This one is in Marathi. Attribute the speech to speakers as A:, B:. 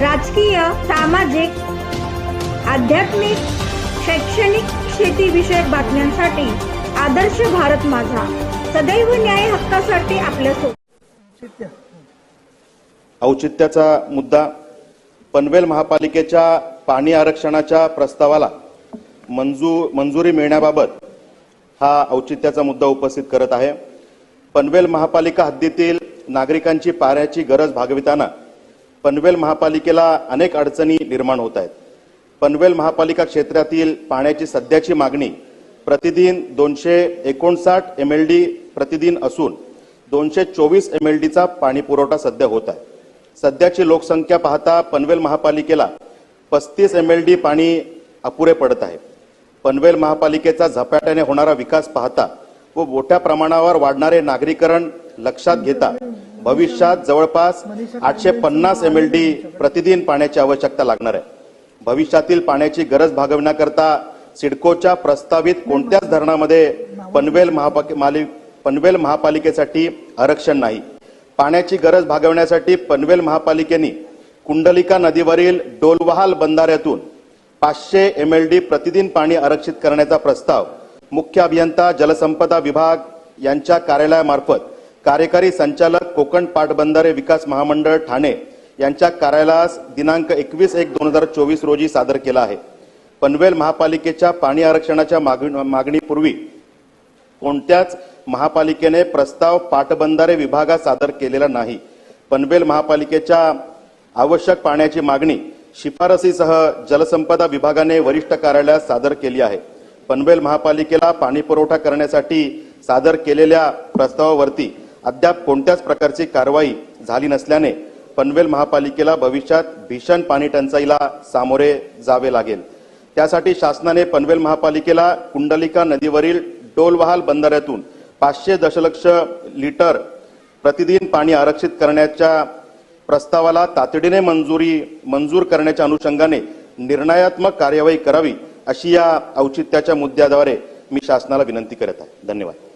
A: राजकीय सामाजिक आध्यात्मिक शैक्षणिक शेतीविषयक बातम्यांसाठी आदर्श भारत माझा. सदैव न्याय हक्कासाठी आपल्या
B: औचित्याचा मुद्दा पनवेल महापालिकेच्या पाणी आरक्षणाच्या प्रस्तावाला मंजू मंजुरी मिळण्याबाबत हा औचित्याचा मुद्दा उपस्थित करत आहे. पनवेल महापालिका हद्दीतील नागरिकांची पाण्याची गरज भागविताना पनवेल महापालिकेला अनेक अडचणी निर्माण होत आहेत. पनवेल महापालिका क्षेत्रातील पाण्याची सध्याची मागणी प्रतिदिन दोनशे एकोणसाठ एम एल डी प्रतिदिन असून दोनशे चोवीस एम एल डीचा पाणी पुरवठा सध्या होत आहे. सध्याची लोकसंख्या पाहता पनवेल महापालिकेला पस्तीस एम एल डी पाणी अपुरे पडत आहे. पनवेल महापालिकेचा झपाट्याने होणारा विकास पाहता व मोठ्या प्रमाणावर वाढणारे नागरीकरण लक्षात घेता भविष्यात जवळपास आठशे पन्नास एम एल डी प्रतिदिन पाण्याची आवश्यकता लागणार आहे. भविष्यातील पाण्याची गरज भागविण्याकरता सिडकोच्या प्रस्तावित कोणत्याच धरणामध्ये पनवेल महापालिक पनवेल महापालिकेसाठी आरक्षण नाही. पाण्याची गरज भागवण्यासाठी पनवेल महापालिकेने कुंडलिका नदीवरील डोलवहाल बंधाऱ्यातून पाचशे एम एल डी प्रतिदिन पाणी आरक्षित करण्याचा प्रस्ताव मुख्य अभियंता जलसंपदा विभाग यांच्या कार्यालयामार्फत कार्यकारी संचालक कोकण पाटबंधारे विकास महामंडळ ठाणे यांच्या कार्यालयास दिनांक एकवीस एक दोन हजार चोवीस रोजी सादर केला आहे. पनवेल महापालिकेच्या पाणी आरक्षणाच्या मागणी- मागणीपूर्वी कोणत्याच महापालिकेने प्रस्ताव पाटबंधारे विभागात सादर केलेला नाही. पनवेल महापालिकेच्या आवश्यक पाण्याची मागणी शिफारसीसह जलसंपदा विभागाने वरिष्ठ कार्यालयात सादर केली आहे. पनवेल महापालिकेला पाणीपुरवठा करण्यासाठी सादर केलेल्या प्रस्तावावरती अद्याप कोणत्याच प्रकारची कारवाई झाली नसल्याने पनवेल महापालिकेला भविष्यात भीषण पाणी टंचाईला सामोरे जावे लागेल. त्यासाठी शासनाने पनवेल महापालिकेला कुंडलिका नदीवरील डोलवहाल बंधाऱ्यातून पाचशे दशलक्ष लिटर प्रतिदिन पाणी आरक्षित करण्याच्या प्रस्तावाला तातडीने मंजुरी मंजूर करण्याच्या अनुषंगाने निर्णयात्मक कार्यवाही करावी अशी या औचित्याच्या मुद्द्याद्वारे मी शासनाला विनंती करत आहे. धन्यवाद.